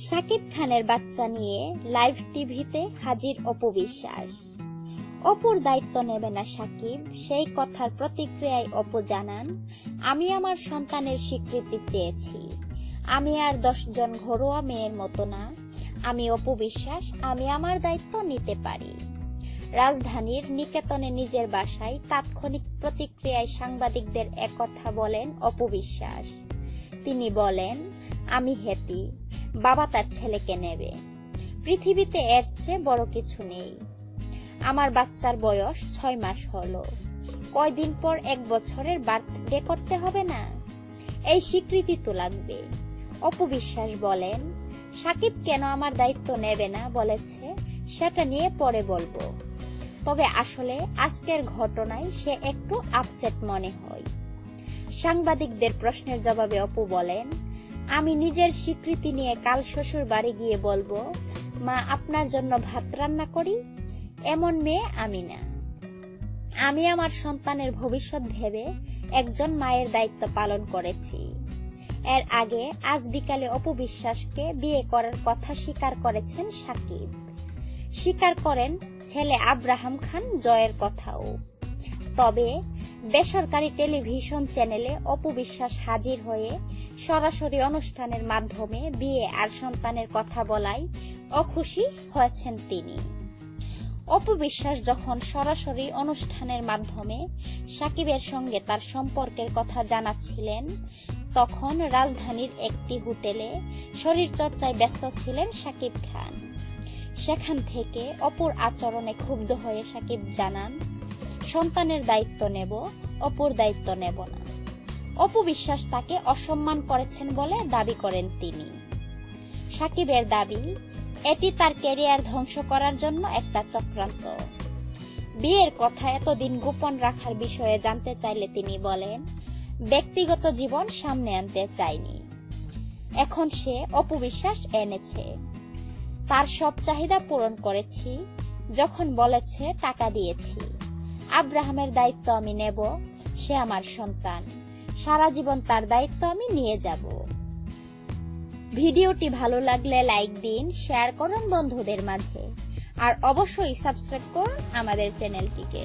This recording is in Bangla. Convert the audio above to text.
শাকিব খানের বাচ্চা নিয়ে লাইভ টিভিতে হাজির অপবিশ্বাস। অপুর দায়িত্ব নেবে না সাকিব, সেই কথার প্রতিক্রিয়ায় অপু জানান, আমি আমার সন্তানের স্বীকৃতি চেয়েছি। আমি আর দশজন ঘরোয়া মেয়ের মতো না। আমি অপু বিশ্বাস আমি আমার দায়িত্ব নিতে পারি। রাজধানীর নিকেতনে নিজের বাসায় তাৎক্ষণিক প্রতিক্রিয়ায় সাংবাদিকদের একথা বলেন অপু বিশ্বাস। তিনি বলেন, আমি হ্যাপি বাবা তার ছেলেকে নেবে। পৃথিবীতে এর চেয়ে বড় কিছু নেই। আমার বাচ্চার বয়স ছয় মাস হলো। কয়দিন পর এক বছরের বার্থডে করতে হবে না? এই স্বীকৃতি তো লাগবে। অপবিশ্বাস বলেন, সাকিব কেন আমার দায়িত্ব নেবে না? বলেছে। সেটা নিয়ে পরে বলব। তবে আসলে আজকের ঘটনায় সে একটু আপসেট মনে হয়। সাংবাদিকদের প্রশ্নের জবাবে অপু বলেন আমি নিজের স্বীকৃতি নিয়ে কাল শ্বশুর বাড়ি গিয়ে বলব, মা, আপনার জন্য ভাত রান্না করি, এমন মেয়ে আমি না। আমি আমার সন্তানের ভবিষ্যৎ ভেবে একজন মায়ের দায়িত্ব পালন করেছি। এর আগে আজ বিকালে অপবিশ্বাসকে বিয়ে করার কথা স্বীকার করেছেন সাকিব। স্বীকার করেন ছেলে আব্রাহাম খান জয়ের কথাও। তবে বেসরকারি টেলিভিশন চ্যানেলে অপবিশ্বাস হাজির হয়ে সরাসরি অনুষ্ঠানের মাধ্যমে বিয়ে আর সন্তানের কথা বলায় অখুশি হয়েছেন তিনি। অপবিশ্বাস যখন সরাসরি অনুষ্ঠানের মাধ্যমে সাকিবের সঙ্গে তার সম্পর্কের কথা জানাচ্ছিলেন, তখন রাজধানীর একটি হোটেলে শরীর চর্চায় ব্যস্ত ছিলেন সাকিব খান। সেখান থেকে অপর আচরণে ক্ষুব্ধ হয়ে সাকিব জানান, সন্তানের দায়িত্ব নেব, অপর দায়িত্ব নেব না। অপু বিশ্বাস তাকে অসম্মান করেছেন বলে দাবি করেন তিনি। সাকিবের দাবি, এটি তার ক্যারিয়ার ধ্বংস করার জন্য একটা চক্রান্ত। বিয়ের কথা এতদিন গোপন রাখার বিষয়ে জানতে চাইলে তিনি বলেন, ব্যক্তিগত জীবন সামনে আনতে চাইনি। এখন সে অপবিশ্বাস এনেছে। তার সব চাহিদা পূরণ করেছি, যখন বলেছে টাকা দিয়েছি। আব্রাহামের দায়িত্ব আমি নেব, সে আমার সন্তান। সারা জীবন তার দায়িত্ব আমি নিয়ে যাব। ভিডিওটি ভালো লাগলে লাইক দিন, শেয়ার করুন বন্ধুদের মাঝে। আর অবশ্যই সাবস্ক্রাইব করুন আমাদের চ্যানেলটিকে।